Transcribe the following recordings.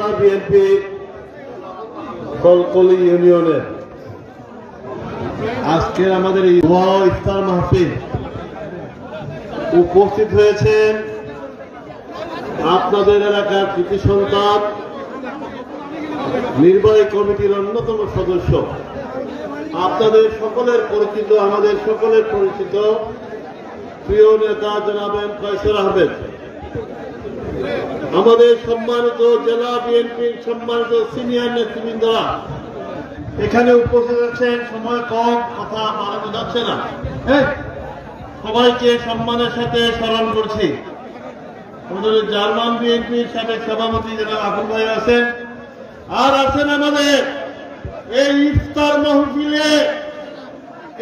জেলা বিএনপি কলকলি ইউনিয়নের আজকে আমাদের ইফতার মাহফিল উপস্থিত হয়েছেন আপনাদের এলাকার কৃতি সন্তান, নির্বাহী কমিটির অন্যতম সদস্য, আপনাদের সকলের পরিচিত, আমাদের সকলের পরিচিত প্রিয় নেতা জনাবেন ফয়সল আহমেদ। আমাদের সম্মানিত জেলা বিএনপির সম্মানিত সিনিয়র নেতৃবৃন্দরা, এখানে উপস্থিত আছেন, সময় কম, কথা বাড়ানো যাচ্ছে না। হ্যাঁ সবাইকে সম্মানের সাথে স্মরণ করছি। আমাদের জার্মান বিএনপির সাবেক সভাপতি যারা আকুল ভাই আছেন, আর আছেন আমাদের এই ইফতার মাহফিলে।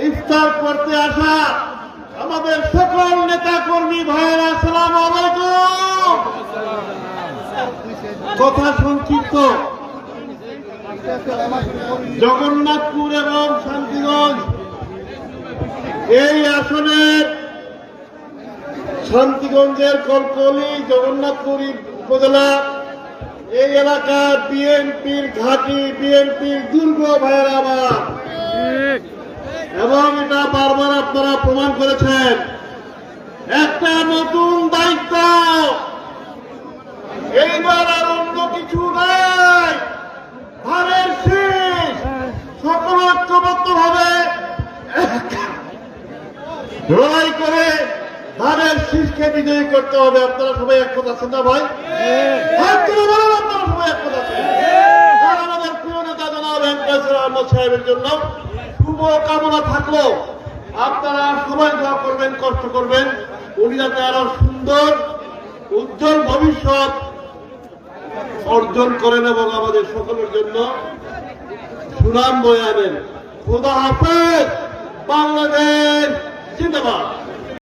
ইফতার করতে আসা আমাদের সকল নেতা কর্মী ভাইয়েরা আলাইকুম। কথা সংক্ষিপ্ত। জগন্নাথপুর এবং শান্তিগঞ্জ। এই আসনের শান্তিগঞ্জের কলকলি, জগন্নাথপুর উপজেলা, এই এলাকার বিএনপির ঘাঁটি, বিএনপির দুর্গ ভাইয়ের আমার এবং এটা বারবার আপনারা প্রমাণ করেছেন। একটা নতুন দায়িত্ব এইবার আর অন্য কিছু নাই। ধানের শেষ। সকল ঐক্যবদ্ধ ভাবে লড়াই করে ধানের শীষকে বিজয়ী করতে হবে। আপনারা সবাই একমত আছেন না ভাই? আপনারা সবাই একমত আছেন? আমাদের প্রিয় নেতা জনাব সাহেবের জন্য শুভ কামনা থাকল। আপনারা সবাই দোয়া করবেন, কষ্ট করবেন। উনি যাতে আরও সুন্দর, উজ্জ্বল ভবিষ্যৎ অর্জন করেন এবং আমাদের সকলের জন্য। সুনাম বয়ে আনেন। খুদা হাফেজ বাংলাদেশ জিন্দাবাদ।